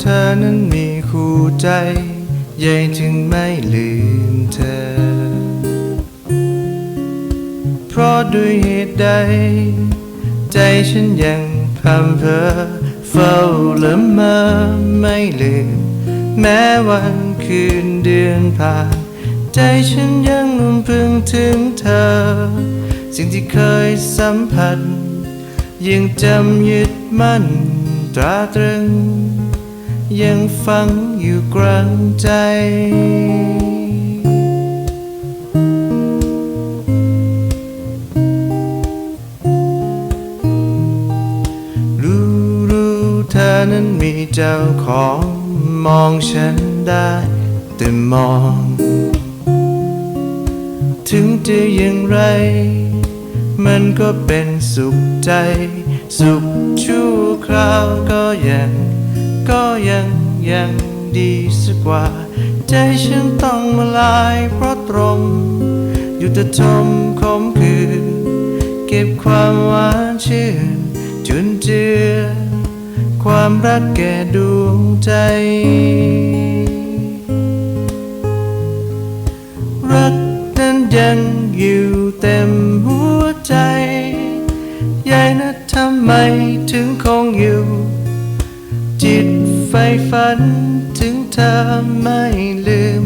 เธอนั้นมีคู่ใจยายจึงไม่ลืมเธอ เพราะด้วยเหตุใด ใจฉันยังพัำเพอเฝ้าละเมอไม่ลืม แม้วันคืนเดือนผ่าน ใจฉันยังนุ่มพึงถึงเธอ สิ่งที่เคยสัมผัส ยังจำยึดมั่นตราตรึง ยังฝังอยู่กลางใจ รู้รู้เธอนั้นมีเจ้าของมองฉันได้แต่มอง ถึงจะอย่างไร มันก็เป็นสุขใจ สุขชั่วคราวก็ยัง ก็ยังยังดีสักกว่า ใจฉันต้องมาลายเพราะตรงอยู่แต่ทมคมคือเก็บความหวานชื่น จุนเจือ ความรักแก่ดวงใจรักนั้นยังอยู่เต็มหัวใจ ยายนะทำไมถึงคงอยู่ ไฟฝันถึงเธอไม่ลืม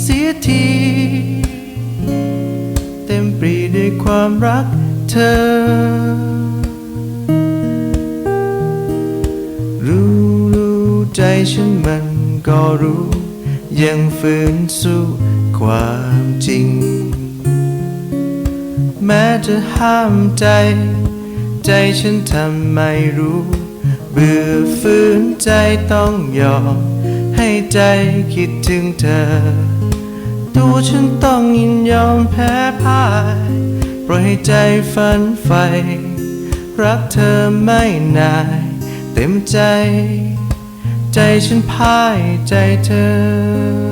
เสียที เต็มปรีด้วยความรักเธอ รู้รู้ใจฉันมันก็รู้ ยังฝืนสู้ความจริง แม้จะห้ามใจ ใจฉันทำไม่รู้ เบื่อฝืนใจต้องยอม ให้ใจคิดถึงเธอ ตัวฉันต้องยินยอมแพ้พ่ายปล่อยให้ใจฝันใฝ่รักเธอไม่นาย เต็มใจ ใจฉันพ่ายใจเธอ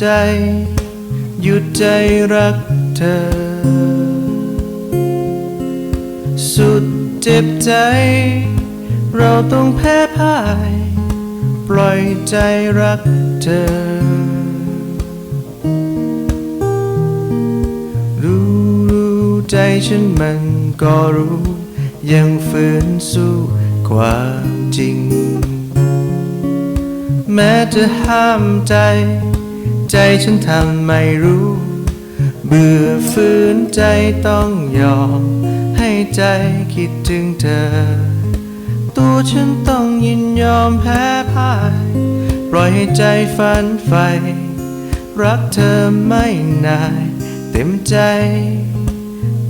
ใจ หยุดใจรักเธอ สุดเจ็บใจ เราต้องแพ้พ่าย ปล่อยใจรักเธอ รู้รู้ใจฉันมันก็รู้ ยังฝืนสู้ความจริงแม้จะห้ามใจ ใจฉันทำไม่รู้ เบื่อฝืนใจต้องยอม ให้ใจคิดถึงเธอ ตัวฉันต้องยินยอมแพ้พ่าย ปล่อยให้ใจฝันใฝ่รักเธอไม่นาย เต็มใจ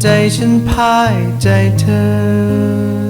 ใจฉันพ่ายใจเธอ